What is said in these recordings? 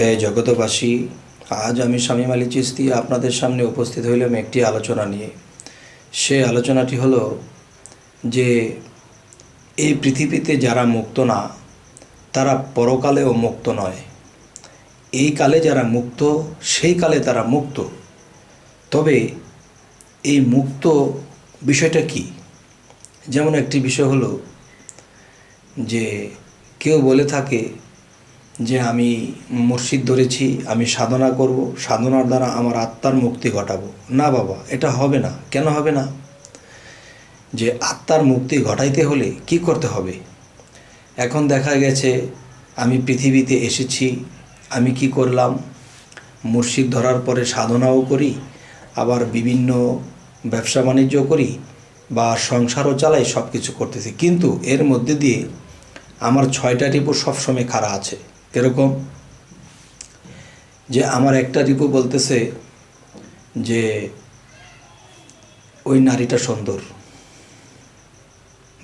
হে জগতবাসী আজ আমি স্বামী মালি চিস্তি আপনাদের সামনে উপস্থিত হইলাম একটি আলোচনা নিয়ে। সে আলোচনাটি হলো যে এই পৃথিবীতে যারা মুক্ত না, তারা পরকালেও মুক্ত নয়। এই কালে যারা মুক্ত, সেই কালে তারা মুক্ত। তবে এই মুক্ত বিষয়টা কি? যেমন একটি বিষয় হলো যে, কেউ বলে থাকে যে আমি মসজিদ ধরেছি, আমি সাধনা করব, সাধনার দ্বারা আমার আত্মার মুক্তি ঘটাবো। না বাবা, এটা হবে না। কেন হবে না? যে আত্মার মুক্তি ঘটাইতে হলে কি করতে হবে? এখন দেখা গেছে, আমি পৃথিবীতে এসেছি, আমি কি করলাম? মুর্শিদ ধরার পরে সাধনাও করি, আবার বিভিন্ন ব্যবসা বাণিজ্য করি, বা সংসারও চালাই সব কিছু করতেছি। কিন্তু এর মধ্যে দিয়ে আমার ছয়টা রিপু সবসময় খাড়া আছে। কীরকম? যে আমার একটা রিপু বলতেছে যে ওই নারীটা সুন্দর।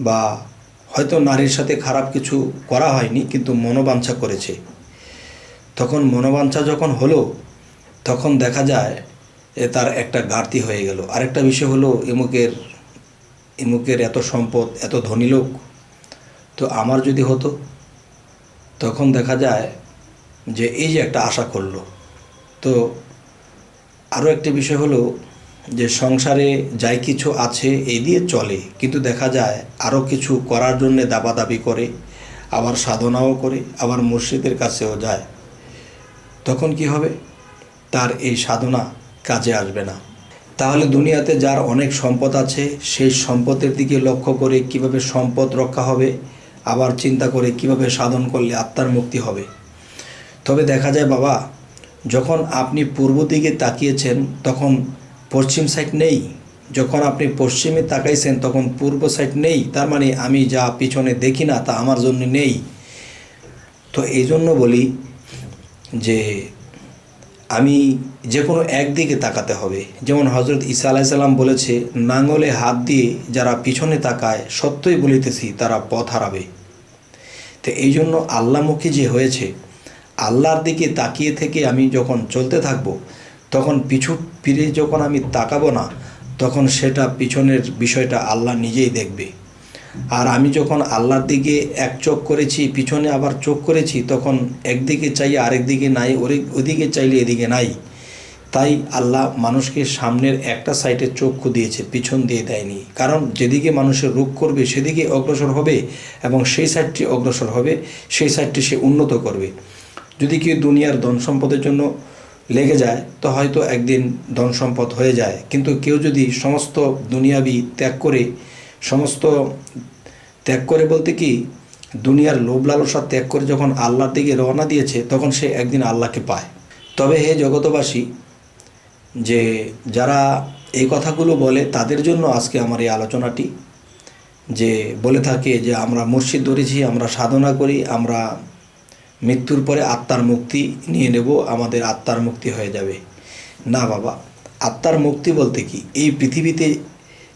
বা হয়তো নারীর সাথে খারাপ কিছু করা হয়নি, কিন্তু মনোবাঞ্ছা করেছে। তখন মনোবাঞ্ছা যখন হলো, তখন দেখা যায় এ তার একটা ঘাটতি হয়ে গেল। আরেকটা বিষয় হলো, ইমুকের ইমুকের এত সম্পদ, এত ধনী লোক, তো আমার যদি হতো তখন দেখা যায় যে এই যে একটা আশা করল। তো আরও একটি বিষয় হলো যে সংসারে যাই কিছু আছে এই দিয়ে চলে, কিন্তু দেখা যায় আরও কিছু করার জন্যে দাবাদাবি করে, আবার সাধনাও করে, আবার মসজিদের কাছেও যায়। তখন কি হবে? তার এই সাধনা কাজে আসবে না। তাহলে দুনিয়াতে যার অনেক সম্পদ আছে, সেই সম্পদের দিকে লক্ষ্য করে কীভাবে সম্পদ রক্ষা হবে? আবার চিন্তা করে কীভাবে সাধন করলে আত্মার মুক্তি হবে। তবে দেখা যায়, বাবা, যখন আপনি পূর্ব দিকে তাকিয়েছেন, তখন পশ্চিম সাইড নেই। যখন আপনি পশ্চিমে তাকাইছেন, তখন পূর্ব সাইড নেই। তার মানে আমি যা পিছনে দেখি না, তা আমার জন্য নেই। তো এই জন্য বলি যে, আমি যে কোনো একদিকে তাকাতে হবে। যেমন হজরত ঈসা আলাইসাল্লাম বলেছে নাঙ্গলে হাত দিয়ে যারা পিছনে তাকায়, সত্যই বলিতেছি, তারা পথ হারাবে। তো এই জন্য আল্লামুখী যে হয়েছে, আল্লাহর দিকে তাকিয়ে থেকে আমি যখন চলতে থাকব, তখন পিছু ফিরে যখন আমি তাকাবো না, তখন সেটা পিছনের বিষয়টা আল্লাহ নিজেই দেখবে। আর আমি যখন আল্লাহর দিকে এক চোখ করেছি, পিছনে আবার চোখ করেছি, তখন একদিকে চাইয়ে আরেক দিকে নাই ওদিকে চাইলে এদিকে নাই। তাই আল্লাহ মানুষকে সামনের একটা সাইডে চক্ষু দিয়েছে পিছন দিয়ে দেয়নি। কারণ যেদিকে মানুষের রোগ করবে, সেদিকে অগ্রসর হবে এবং সেই সাইডটি অগ্রসর হবে, সেই সাইডটি সে উন্নত করবে। যদি কেউ দুনিয়ার ধন সম্পদের জন্য লেগে যায়, তো হয়তো একদিন ধন সম্পদ হয়ে যায়। কিন্তু কেউ যদি সমস্ত দুনিয়াবি ত্যাগ করে, সমস্ত ত্যাগ করে বলতে কি, দুনিয়ার লোভ লালসা ত্যাগ করে যখন আল্লাহর দিকে রওনা দিয়েছে, তখন সে একদিন আল্লাহকে পায়। তবে হে জগতবাসী যে যারা এই কথাগুলো বলে, তাদের জন্য আজকে আমার এই আলোচনাটি। যে বলে থাকে যে, আমরা মসজিদ ধরেছি, আমরা সাধনা করি, আমরা মৃত্যুর পরে আত্মার মুক্তি নিয়ে নেব, আমাদের আত্মার মুক্তি হয়ে যাবে। না বাবা, আত্মার মুক্তি বলতে কি? এই পৃথিবীতে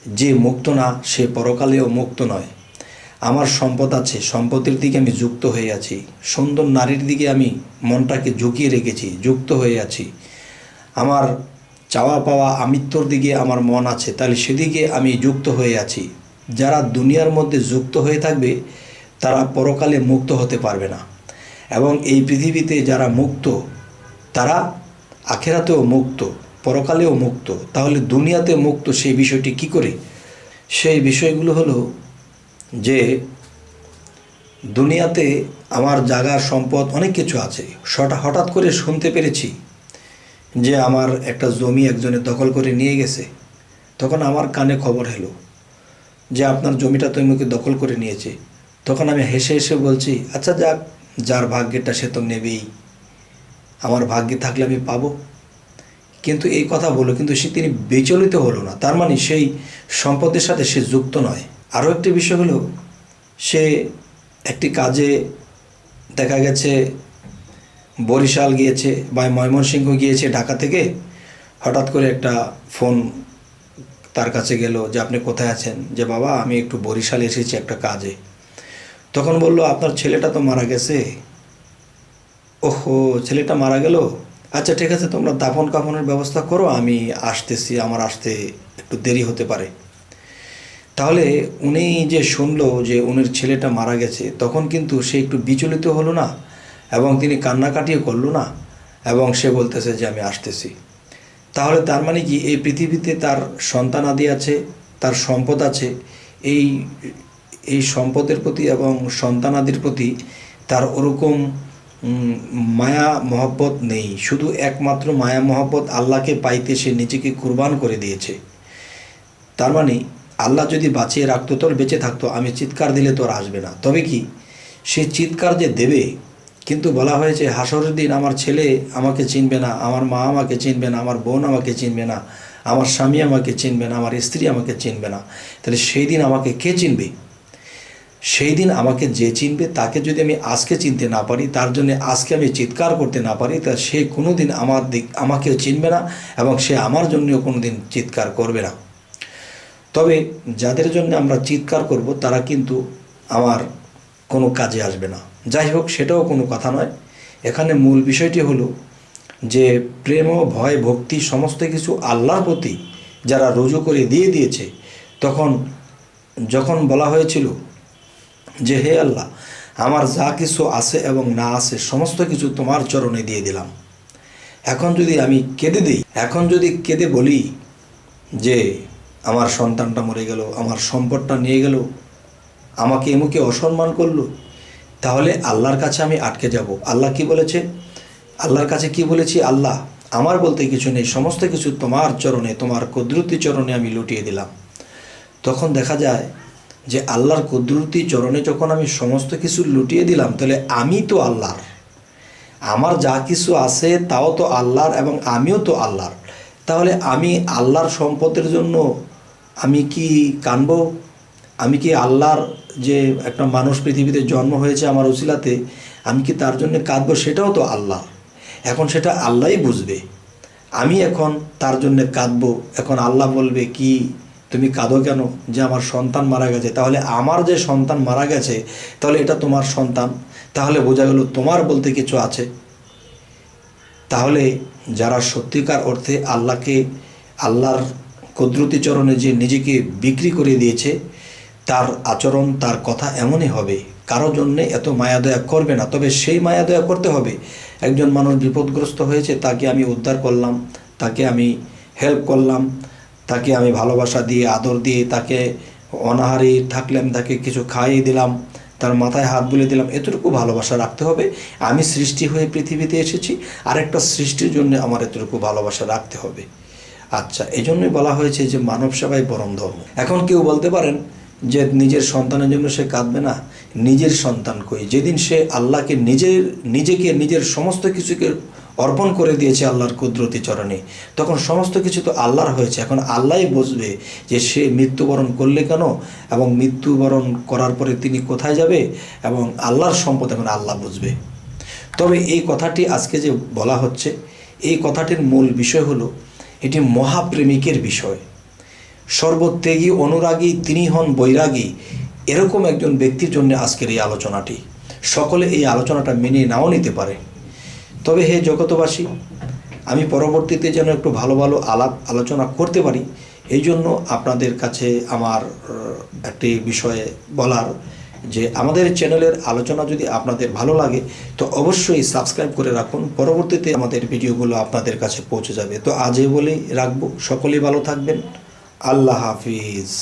যে মুক্ত না, সে পরকালেও মুক্ত নয়। আমার সম্পদ আছে, সম্পদের দিকে আমি যুক্ত হয়ে আছি। সুন্দর নারীর দিকে আমি মনটাকে ঝুঁকিয়ে রেখেছি, যুক্ত হয়ে আছি। আমার চাওয়া পাওয়া আমিত্বর দিকে আমার মন আছে, তাহলে সেদিকে আমি যুক্ত হয়ে আছি। যারা দুনিয়ার মধ্যে যুক্ত হয়ে থাকবে, তারা পরকালে মুক্ত হতে পারবে না। এবং এই পৃথিবীতে যারা মুক্ত, তারা আখেরাতেও মুক্ত, পরকালেও মুক্ত। তাহলে দুনিয়াতে মুক্ত সেই বিষয়টি কি করে? সেই বিষয়গুলো হলো যে, দুনিয়াতে আমার জাগার সম্পদ অনেক কিছু আছে। হঠাৎ করে শুনতে পেরেছি যে আমার একটা জমি একজনে দখল করে নিয়ে গেছে, তখন আমার কানে খবর এলো যে আপনার জমিটা তৈমুকে দখল করে নিয়েছে। তখন আমি হেসে হেসে বলছি আচ্ছা যাক, যার ভাগ্যেরটা সে তো নেবেই। আমার ভাগ্যে থাকলে আমি পাবো। কিন্তু এই কথা বলো কিন্তু সে তিনি বিচলিত হলো না। তার মানে সেই সম্পদের সাথে সে যুক্ত নয়। আরও একটি বিষয় হলো, সে একটি কাজে দেখা গেছে বরিশাল গিয়েছে বা ময়মনসিংহ গিয়েছে ঢাকা থেকে, হঠাৎ করে একটা ফোন তার কাছে গেল যে আপনি কোথায় আছেন? যে বাবা, আমি একটু বরিশাল এসেছি একটা কাজে। তখন বলল, আপনার ছেলেটা তো মারা গেছে। ওহো, ছেলেটা মারা গেল? আচ্ছা ঠিক আছে, তোমরা দাফন কাফনের ব্যবস্থা করো, আমি আসতেছি, আমার আসতে একটু দেরি হতে পারে। তাহলে উনি যে শুনলো যে উনির ছেলেটা মারা গেছে, তখন কিন্তু সে একটু বিচলিত হলো না এবং তিনি কান্নাকাটিও করল না, এবং সে বলতেছে যে আমি আসতেছি। তাহলে তার মানে কি এই পৃথিবীতে তার সন্তানাদি আছে, তার সম্পদ আছে, এই এই সম্পদের প্রতি এবং সন্তানাদির প্রতি তার ওরকম মায়া, মহব্বত নেই। শুধু একমাত্র মায়া, মহব্বত আল্লাহকে পাইতে সে নিজেকে কুরবান করে দিয়েছে। তার মানে আল্লাহ যদি বাঁচিয়ে রাখতো তোর, বেঁচে থাকতো, আমি চিৎকার দিলে তোর আসবে না। তবে কি সে চিৎকার যে দেবে কিন্তু বলা হয়েছে হাসরের দিন আমার ছেলে আমাকে চিনবে না, আমার মা আমাকে চিনবে না, আমার বোন আমাকে চিনবে না, আমার স্বামী আমাকে চিনবে না, আমার স্ত্রী আমাকে চিনবে না। তাহলে সেই দিন আমাকে কে চিনবে? সেই দিন আমাকে যে চিনবে, তাকে যদি আমি আজকে চিনতে না পারি, তার জন্য আজকে আমি চিৎকার করতে না পারি, তা সে কোনো দিন আমার দিক, আমাকেও চিনবে না এবং সে আমার জন্যও কোনো দিন চিৎকার করবে না। তবে যাদের জন্য আমরা চিৎকার করব, তারা কিন্তু আমার কোনো কাজে আসবে না। যাই হোক, সেটাও কোনো কথা নয়। এখানে মূল বিষয়টি হলো যে প্রেম, ভয়, ভক্তি সমস্ত কিছু আল্লাহর প্রতি যারা রুজু করে দিয়ে দিয়েছে, তখন যখন বলা হয়েছিল যে, হে আল্লাহ, আমার যা কিছু আছে এবং না আছে, সমস্ত কিছু তোমার চরণে দিয়ে দিলাম। এখন যদি আমি কেঁদে দিই, এখন যদি কেঁদে বলি যে, আমার সন্তানটা মরে গেল, আমার সম্পদটা নিয়ে গেল, আমাকে এমুকে অসম্মান করল তাহলে আল্লাহর কাছে আমি আটকে যাব। আল্লাহ কি বলেছে? আল্লাহর কাছে কি বলেছি? আল্লাহ, আমার বলতে কিছু নেই, সমস্ত কিছু তোমার চরণে, তোমার কুদরতি চরণে আমি লুটিয়ে দিলাম। তখন দেখা যায় যে আল্লাহর কুদরতি চরণে যখন আমি সমস্ত কিছু লুটিয়ে দিলাম, তাহলে আমি তো আল্লাহর। আমার যা কিছু আছে তাও তো আল্লাহর এবং আমিও তো আল্লাহর। তাহলে আমি আল্লাহর সম্পদের জন্য আমি কি কানবো? আমি কি আল্লাহর যে একটা মানুষ পৃথিবীতে জন্ম হয়েছে আমার উসিলাতে আমি কি তার জন্য কাঁদবো? সেটাও তো আল্লাহ। এখন সেটা আল্লাহই বুঝবে। আমি এখন তার জন্য কাঁদবো। এখন আল্লাহ বলবে, কি? তুমি কাঁদো কেন? যে আমার সন্তান মারা গেছে। তাহলে আমার যে সন্তান মারা গেছে, তাহলে এটা তোমার সন্তান। তাহলে বোঝা গেল তোমার বলতে কিছু আছে। তাহলে যারা সত্যিকার অর্থে আল্লাহকে, আল্লাহর কুদরতি চরণে যে নিজেকে বিক্রি করে দিয়েছে তার আচরণ, তার কথা এমনই হবে। কারও জন্যে এত মায়াদয়া করবে না, তবে সেই মায়াদয়া করতে হবে। একজন মানুষ বিপদগ্রস্ত হয়েছে, তাকে আমি উদ্ধার করলাম, তাকে আমি হেল্প করলাম, তাকে আমি ভালোবাসা দিয়ে, আদর দিয়ে, তাকে অনাহারি থাকলে আমি তাকে কিছু খাইয়ে দিলাম, তার মাথায় হাত বুলে দিলাম, এতটুকু ভালোবাসা রাখতে হবে। আমি সৃষ্টি হয়ে পৃথিবীতে এসেছি, আরেকটা সৃষ্টির জন্য আমার এতটুকু ভালোবাসা রাখতে হবে। আচ্ছা এই জন্যই বলা হয়েছে যে মানব সেবাই পরম ধর্ম। এখন কেউ বলতে পারেন যে নিজের সন্তানের জন্য সে কাঁদবে না, নিজের সন্তান কই? যেদিন সে আল্লাহকে নিজের, নিজেকে, নিজের সমস্ত কিছুকে অর্পণ করে দিয়েছে আল্লাহর কুদরতি চরণে, তখন সমস্ত কিছু তো আল্লাহর হয়েছে। এখন আল্লাহই বুঝবে যে সে মৃত্যুবরণ করলে কেন এবং মৃত্যুবরণ করার পরে তিনি কোথায় যাবে এবং আল্লাহর সম্পদ এখন আল্লাহ বুঝবে। তবে এই কথাটি আজকে যে বলা হচ্ছে, এই কথাটির মূল বিষয় হলো, এটি মহাপ্রেমিকের বিষয়। সর্বত্যাগী অনুরাগী তিনি হন বৈরাগী। এরকম একজন ব্যক্তির জন্য আজকের এই আলোচনাটি। সকলে এই আলোচনাটা মেনে নাও নিতে পারে। তবে হে জগতবাসী আমি পরবর্তীতে যেন একটু ভালো ভালো আলাপ আলোচনা করতে পারি, এই জন্য আপনাদের কাছে আমার একটি বিষয়ে বলার যে আমাদের চ্যানেলের আলোচনা যদি আপনাদের ভালো লাগে, তো অবশ্যই সাবস্ক্রাইব করে রাখুন। পরবর্তীতে আমাদের ভিডিওগুলো আপনাদের কাছে পৌঁছে যাবে। তো আজ এ বলেই রাখব। সকলেই ভালো থাকবেন। আল্লাহ হাফিজ।